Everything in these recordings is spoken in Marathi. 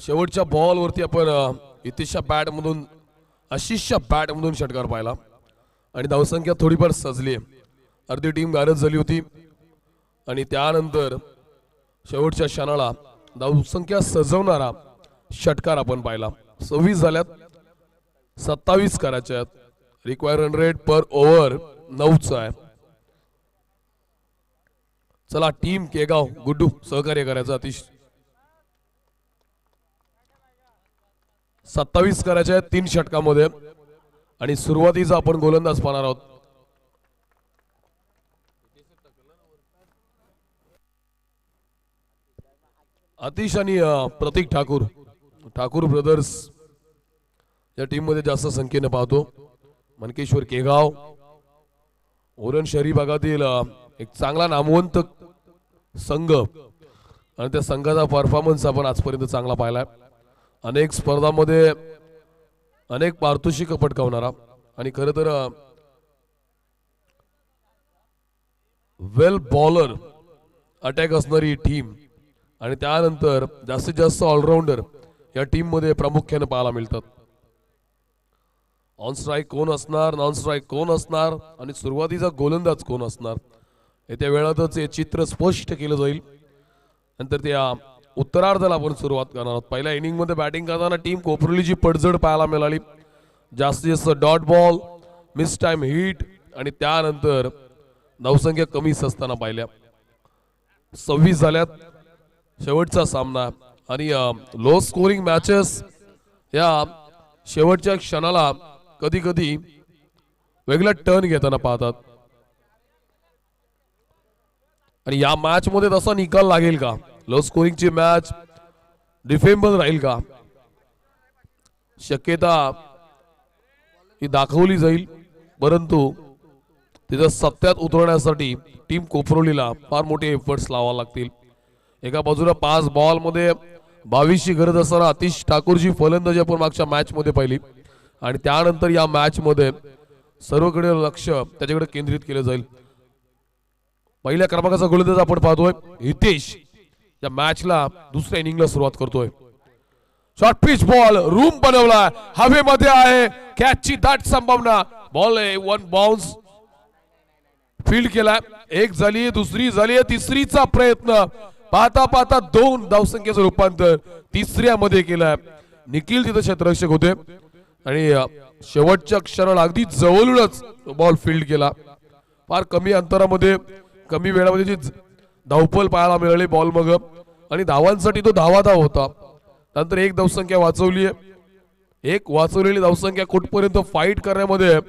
शेवटच्या बॉलवरती आपण अ, इतिशच्या बॅटमधून आशिषच्या बॅटमधून षटकार पाहिला. आणि धावसंख्या थोडीफार सजली. अर्धी टीम गारज झाली होती. आणि त्यानंतर शेवटच्या क्षणाला धावसंख्या सजवणारा षटकार आपण पाहिला. सव्वीस झाल्यात. सत्तावीस करायच्या आहेत. रिक्वायर हंड्रेड पर ओव्हर नऊचा आहे. चला टीम केगाव गुड्डू सहकार्य करायचं अतिशय सत्तावीस करायचे आहेत तीन षटकामध्ये. आणि सुरुवातीचा आपण गोलंदाज पाहणार आहोत. अतिश आणि प्रतीक ठाकूर. ठाकूर ब्रदर्स या टीममध्ये जास्त संख्येने पाहतो. मनकेश्वर केगाव. ओरण शहरी भागातील एक चांगला नामवंत संघ. आणि त्या संघाचा परफॉर्मन्स आपण आजपर्यंत चांगला पाहिलाय. अनेक स्पर्धांमध्ये अनेक पारितोषिक पटकावणारा आणि खरं तर वेल बॉलर अटॅक असणारी टीम आणि त्यानंतर जास्तीत जास्त ऑलराऊंडर या टीममध्ये प्रामुख्याने पाहायला मिळतात. ऑन स्ट्राईक कोण असणार नॉन स्ट्राईक कोण असणार आणि सुरुवातीचा गोलंदाज कोण असणार येत्या वेळातच हे चित्र स्पष्ट केलं जाईल. नंतर त्या उत्तरार्धाला आपण सुरुवात करणार आहोत. पहिल्या इनिंगमध्ये बॅटिंग करताना टीम कोपरुलीची पडझड पाहायला मिळाली जास्तीत जास्त dot ball miss time hit आणि त्यानंतर धावसंख्या कमीच असताना पाहिल्या. सव्वीस झाल्यात. शेवटचा सामना. आणि लो स्कोरिंग मॅचेस या शेवटच्या क्षणाला कधी कधी वेगळा टर्न घेताना पाहतात. आणि या मॅच मध्ये तसा निकाल लागेल का? लो स्कोरिंगची मॅच डिफेंबल राहील का? शक्यता ही दाखवली जाईल. परंतु तिथं सत्यात उतरवण्यासाठी टीम कोपरवलीला फार मोठे एफर्ट्स लावावे लागतील. एका बाजूला पाच बॉलमध्ये बावीसची गरज असताना अतिश ठाकूरची फलंदाजी आपण मागच्या मॅचमध्ये पाहिली. आणि त्यानंतर या मॅचमध्ये सर्वकडे लक्ष त्याच्याकडे केंद्रित केलं जाईल. पहिल्या क्रमांकाचा गोलंदाज आपण पाहतोय हितेश. या मॅचला दुसऱ्या इनिंगला सुरुवात करतोय. शॉर्ट पिच बॉल रूम बनवला हवेमध्ये आहे. कॅचची दाट संभावना. बॉल आहे. वन बाउन्स फील्ड केला एक झाली दुसरी झाली तिसरीचा प्रयत्न. पाहता पाहता दोन धावसंख्येचं रूपांतर तिसऱ्यामध्ये केलाय. निखिल तिथं क्षेत्ररक्षक होते. आणि शेवटच्या क्षणाला अगदी जवळूनच बॉल फील्ड केला. फार कमी अंतरामध्ये कमी वेळामध्ये जी धावपल पाहायला मिळाली बॉल मग. आणि धावांसाठी तो धावा धाव होता. नंतर एक धावसंख्या वाचवली एक वाचवलेली धावसंख्या कुठपर्यंत फाईट करण्यामध्ये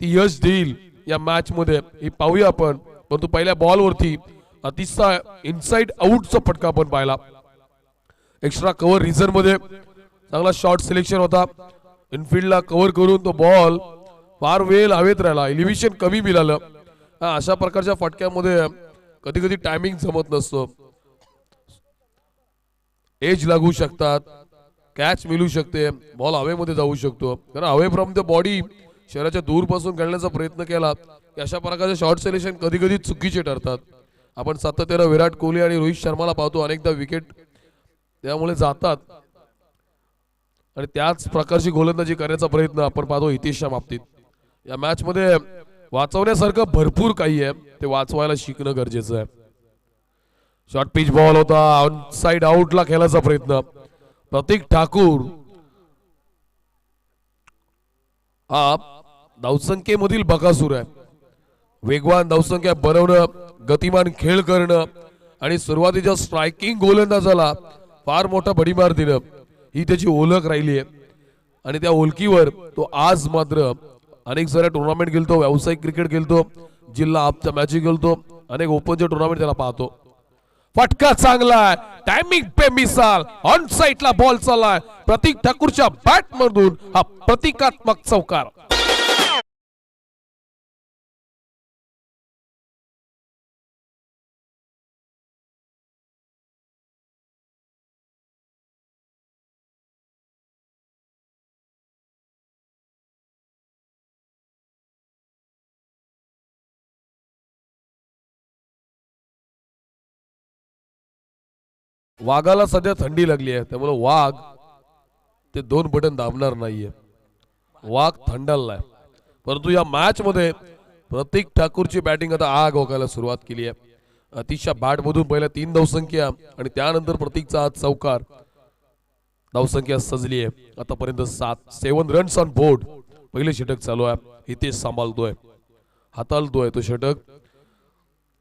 ती यश देईल या मॅच मध्ये. हे पाहूया आपण. परंतु पहिल्या बॉलवरती अतिशय इनसाइड आउटचा फटका आपण पाहिला. एक्स्ट्रा कव्हर रिझनमध्ये. चांगला शॉर्ट सिलेक्शन होता. इनफिल्डला कव्हर करून तो बॉल फार वेळ हवेत राहिला. एलिव्हिशन कमी मिळालं अशा प्रकारच्या फटक्यामध्ये कधी कधी टायमिंग जमत नसतो. एज लागू शकतात. कॅच मिळू शकते. बॉल हवेमध्ये जाऊ शकतो. कारण हवे फ्रॉम द बॉडी शरीराच्या दूरपासून खेळण्याचा प्रयत्न केला. की अशा प्रकारचे शॉर्ट सिलेक्शन कधी कधी चुकीचे ठरतात. आपण सातत्यानं विराट कोहली आणि रोहित शर्माला पाहतो. अनेकदा विकेट त्यामुळे जातात. आणि त्याच प्रकारची गोलंदाजी करण्याचा प्रयत्न आपण पाहतो हितेशच्या बाबतीत. या मॅचमध्ये वाचवण्यासारखं भरपूर काही आहे. ते वाचवायला शिकणं गरजेचं आहे. शॉर्ट पिच बॉल होता ऑन साइड आउटला खेळायचा प्रयत्न. प्रतीक ठाकूर. हा धावसंख्येमधील बकासूर आहे. वेगवान धावसंख्या बनवणं गतिमान खेळ करणं आणि सुरुवातीच्या स्ट्रायकिंग गोलंदाजाला फार मोठा भडीमार देणं ही त्याची ओळख राहिली आहे. आणि त्या ओळखीवर तो आज मात्र अनेक साऱ्या टुर्नामेंट खेलतो व्यावसायिक क्रिकेट खेळतो जिल्हा आपच्या मॅच खेळतो अनेक ओपनचे टुर्नामेंट त्याला पाहतो. फटका चांगलाय टायमिंग पे मिसाल ऑन साइडला बॉल चाललाय. प्रतीक ठाकूरच्या बॅट मधून हा प्रतिकात्मक चौकार. वाघाला सध्या थंडी लागली आहे. त्यामुळे वाघ ते दोन बटन दाबणार नाहीये. वाघ थंडाललाय. परंतु या मॅच मध्ये प्रतीक ठाकूरची बॅटिंग आता आग ओकायला सुरुवात केली आहे. अतिशय बॅट मधून पहिल्या तीन धावसंख्या आणि त्यानंतर प्रतीकचा आज चौकार. धावसंख्या सजली आहे. आतापर्यंत सात सेवन रन्स ऑन बोर्ड पहिले षटक चालू आहे. हितेश सांभाळतोय. हाताळतोय तो षटक.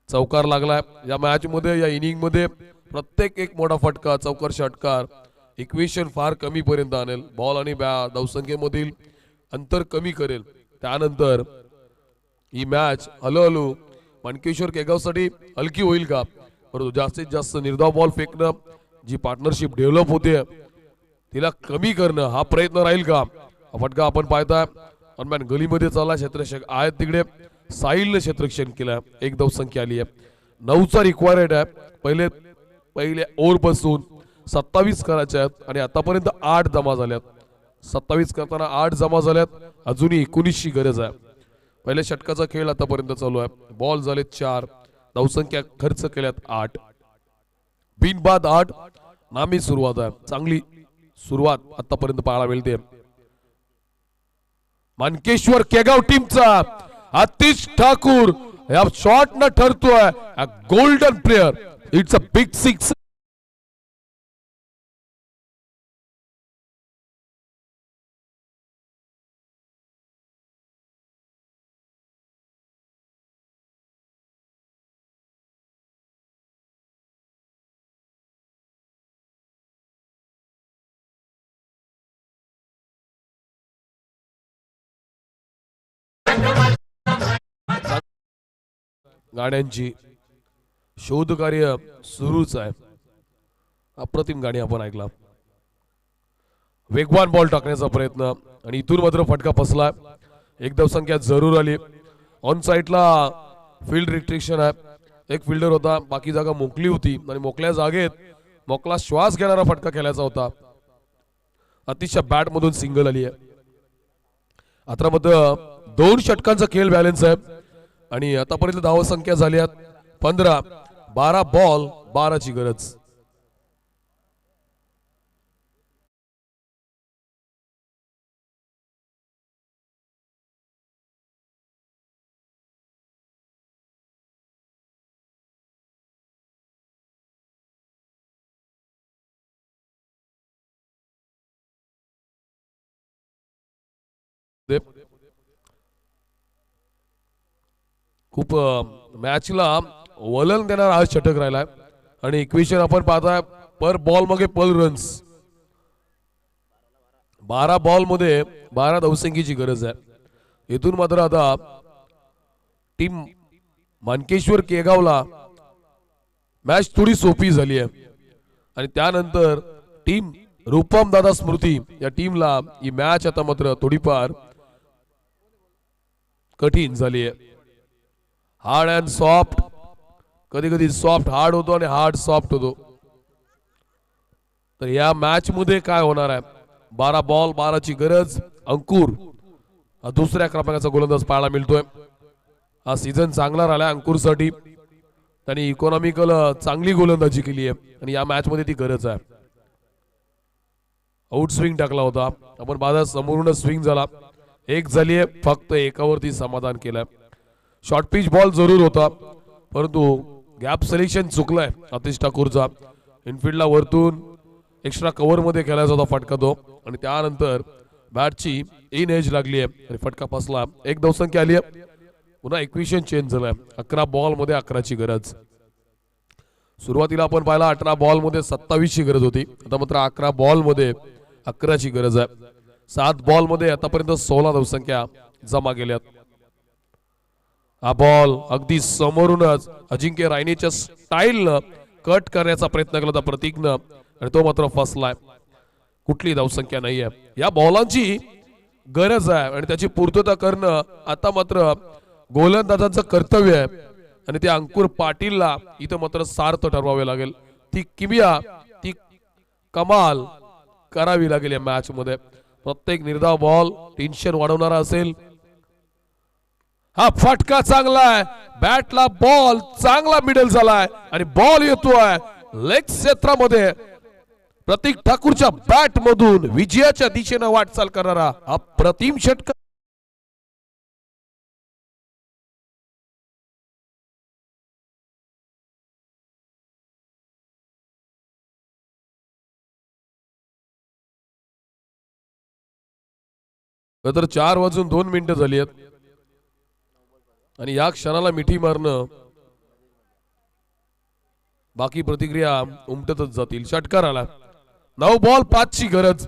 चौकार लागलाय. या मॅच मध्ये या इनिंगमध्ये प्रत्येक एक मोठा फटका चौकार षटकार इक्वेशन फार कमी पर्यंत आणेल. बॉल आणि बॅ धावसंख्येमधील अंतर कमी करेल. त्यानंतर ही मॅच हळूहळू माणकेश्वर केगावसाठी हलकी होईल का? परंतु जास्तीत जास्त निर्धाव बॉल फेकणं जी पार्टनरशिप डेव्हलप होते तिला कमी करणं हा प्रयत्न राहील का? हा फटका आपण पाहताय. दरम्यान गलीमध्ये चालला क्षेत्रक्षक आहेत तिकडे. साहिलने क्षेत्रक्षण केलं. एक धावसंख्या आली आहे. नऊचा रिक्वायर्ड आहे. पहिले पहिले ओव्हरपासून सत्तावीस करायच्या आहेत आणि आतापर्यंत आठ जमा झाल्यात. सत्तावीस करताना आठ जमा झाल्यात. अजूनही एकोणीसची गरज आहे. पहिल्या षटकाचा खेळ आतापर्यंत चालू आहे. बॉल झाले चार. धावसंख्या खर्च केल्यात आठ. बिनबाद आठ. नामी सुरुवात आहे. चांगली सुरुवात आतापर्यंत पाहायला मिळते. मानकेश्वर केगाव टीमचा आतिश ठाकूर. या शॉट न ठरतोय. Golden player it's a big six गाण्यांची शोध कार्य सुरूच आहे. अप्रतिम गाणी आपण ऐकला वेगवान बॉल टाकण्याचा प्रयत्न आणि इथून मात्र फटका फसला एक धावसंख्या जरूर आली. ऑन साईडला फील्ड रिस्ट्रिक्शन आहे. एक फिल्डर होता बाकी जागा मोकली होती आणि मोकल्या जागेत मोकला श्वास घेणारा फटका खेळायचा होता. अतिशय बॅट मधून सिंगल आली आहे. आता मात्र दोन षटकांचा खेळ बॅलन्स आहे. आणि आतापर्यंत धाव संख्या आहेत पंधरा बारा बॉल बाराची गरज. खूप मॅचला वलन देणारा आज षटक राहिलाय. आणि इक्वेशन आपण पाहताय पर बॉल मागे पर रन्स बारा बॉलमध्ये बारा धावसंख्येची गरज आहे. इथून मात्र आता टीम मानकेश्वर केगावला मॅच थोडी सोपी झाली आहे. आणि त्यानंतर टीम रूपम दादा स्मृती या टीमला ही मॅच आता मात्र थोडीफार कठीण झाली आहे. हार्ड अँड सॉफ्ट कधी कधी सॉफ्ट हार्ड होतो आणि हार्ड सॉफ्ट होतो. तर या मॅच मध्ये काय होणार आहे? बारा बॉल बाराची गरज अंकुर. हा दुसऱ्या क्रमांकाचा गोलंदाज पाहायला मिळतोय. हा सीझन चांगला राहिला अंकुरसाठी. त्यांनी इकॉनॉमिकल चांगली गोलंदाजी केली आहे. आणि या मॅच मध्ये ती गरज आहे. आउट स्विंग टाकला होता. आपण माझा समोरून स्विंग झाला. एक झालीये फक्त एकावरती समाधान केलंय. शॉर्ट पिच बॉल जरूर होता. परंतु गॅप सिलेक्शन चुकलाय आतिश ठाकूरचा. इनफिल्डला वरतून एक्स्ट्रा कव्हरमध्ये खेळायचा होता फटका तो. आणि त्यानंतर बॅटची इन एज लागली आहे आणि फटका फसला. एक धावसंख्या आली आहे पुन्हा इक्वेशन चेंज झालाय. अकरा बॉलमध्ये अकराची गरज. सुरुवातीला आपण पाहिला अठरा बॉलमध्ये सत्तावीसची गरज होती. आता मात्र अकरा बॉलमध्ये अकराची गरज आहे. सात बॉलमध्ये आतापर्यंत सोळा धावसंख्या जमा केल्यात. हा बॉल अगदी समोरूनच अजिंक्य रायनेच्या स्टाईलनं कट करण्याचा प्रयत्न केला होता प्रतीकनं. आणि तो मात्र फसलाय. कुठली धावसंख्या नाही आहे या बॉलांची गरज आहे आणि त्याची पूर्तता करणं आता मात्र गोलंदाजांचं कर्तव्य आहे. आणि त्या अंकुर पाटीलला इथं मात्र सार्थ ठरवावे लागेल. ती किमिया ती कमाल करावी लागेल या मॅच मध्ये. प्रत्येक निर्धाव बॉल टेन्शन वाढवणारा असेल. हा फटका चांगला आहे बॅटला बॉल चांगला मिडल झालाय. आणि बॉल येतोय लेग क्षेत्रामध्ये. प्रतीक ठाकूरच्या बॅट मधून विजयाच्या दिशेनं वाटचाल करणारा अप्रतिम षटकार. तर चार वाजून दोन मिनिटं झाली आहेत. आणि या क्षणाला मिठी मारणं बाकी प्रतिक्रिया उमटतच जातील. षटकार आला. नऊ बॉल पाचची गरज.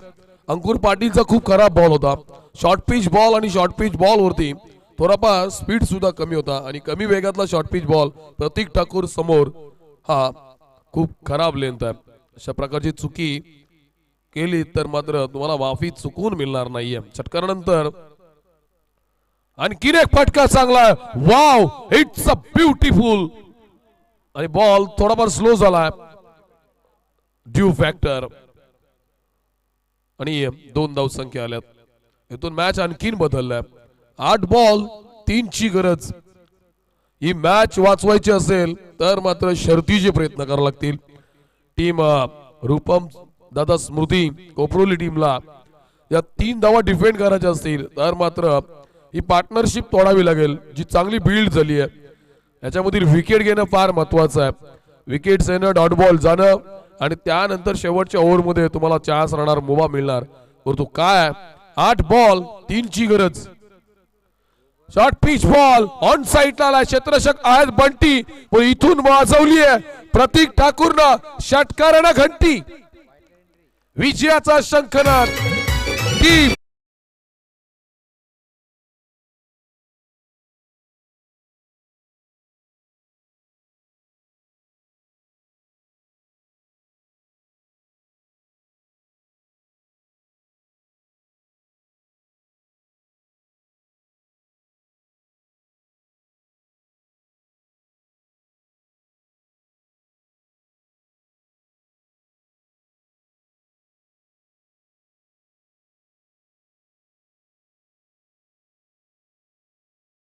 अंकुर पाटीलचा खूप खराब बॉल होता. शॉर्ट पिच बॉल आणि शॉर्ट पिच बॉल वरती थोडाफार स्पीड सुद्धा कमी होता आणि कमी वेगातला short pitch ball Prateek Thakur समोर हा खूप खराब लेंथ आहे. अशा प्रकारची चुकी केली तर मात्र तुम्हाला माफी चुकून मिळणार नाहीये. षटकारानंतर आणखीन एक फटका चांगला. वाव इट्स अ ब्युटिफुल आणि बॉल थोडाफार स्लो झाला ड्यू फॅक्टर आणि दोन धाव संख्या आल्यात. इथून मॅच आणखीन बदललाय. आठ बॉल तीनची गरज. ही मॅच वाचवायची असेल तर मात्र शर्तीचे प्रयत्न करावे लागतील. टीम रूपम दादा स्मृती कोपरोली टीमला या तीन धावा डिफेंड करायच्या असतील तर मात्र ही पार्टनरशिप तोडावी लागेल जी चांगली बिल्ड झाली आहे. याच्यामधील विकेट घेणं फार महत्वाचं आहे. विकेट येणं डॉट बॉल जाणं आणि त्यानंतर शेवटच्या ओव्हरमध्ये तुम्हाला चान्स राहणार मुभा मिळणार. परंतु काय आठ बॉल तीनची गरज. शॉर्ट पिच बॉल ऑन साईडला आला क्षेत्रशक आहेत बंटी पण इथून वाजवली आहे. प्रतीक ठाकूरनं षटकारानं घंटी. विजयाचा शंखनाद. टीम